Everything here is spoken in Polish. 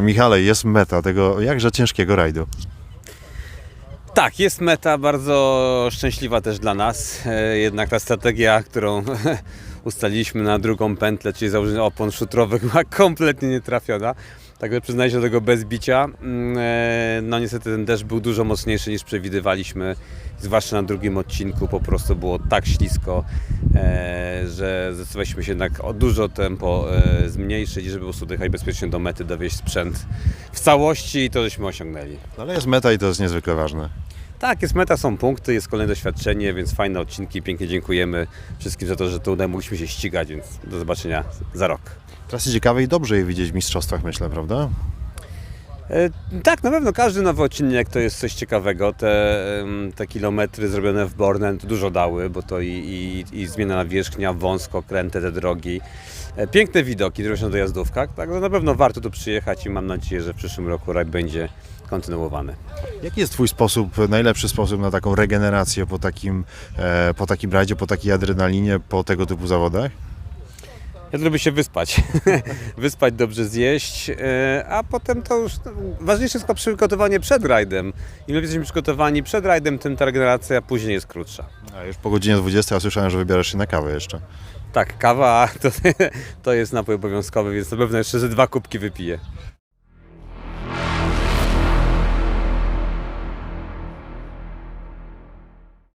Michale, jest meta tego jakże ciężkiego rajdu. Tak, jest meta bardzo szczęśliwa też dla nas. E, Jednak ta strategia, którą ustaliliśmy na drugą pętlę, czyli założenie opon szutrowych, była kompletnie nietrafiona. Także przyznaję się do tego bez bicia. Mm, e, No niestety ten deszcz był dużo mocniejszy niż przewidywaliśmy. Zwłaszcza na drugim odcinku po prostu było tak ślisko, e, że zdecydowaliśmy się jednak o dużo tempo e, zmniejszyć, żeby po prostu dojechać bezpiecznie do mety, dowieść sprzęt w całości i to żeśmy osiągnęli. Ale jest meta i to jest niezwykle ważne. Tak, jest meta, są punkty, jest kolejne doświadczenie, więc fajne odcinki. Pięknie dziękujemy wszystkim za to, że tutaj mogliśmy się ścigać, więc do zobaczenia za rok. Trasy ciekawe i dobrze je widzieć w mistrzostwach, myślę, prawda? E, tak, na pewno każdy nowy odcinek to jest coś ciekawego. Te, te kilometry zrobione w Bornem to dużo dały, bo to i, i, i zmiana nawierzchnia, wąsko, kręte te drogi. E, Piękne widoki, zresztą na dojazdówkach, także na pewno warto tu przyjechać i mam nadzieję, że w przyszłym roku rajd będzie kontynuowany. Jaki jest Twój sposób, najlepszy sposób na taką regenerację po takim, e, po takim rajdzie, po takiej adrenalinie, po tego typu zawodach? Ja lubię się wyspać. wyspać, dobrze zjeść, e, a potem to już no, ważniejsze jest przygotowanie przed rajdem. Im lepiej jesteśmy przygotowani przed rajdem, tym ta regeneracja później jest krótsza. A już po godzinie 20 ja słyszałem, że wybierasz się na kawę jeszcze. Tak, kawa to, to jest napój obowiązkowy, więc na pewno jeszcze ze dwa kubki wypiję.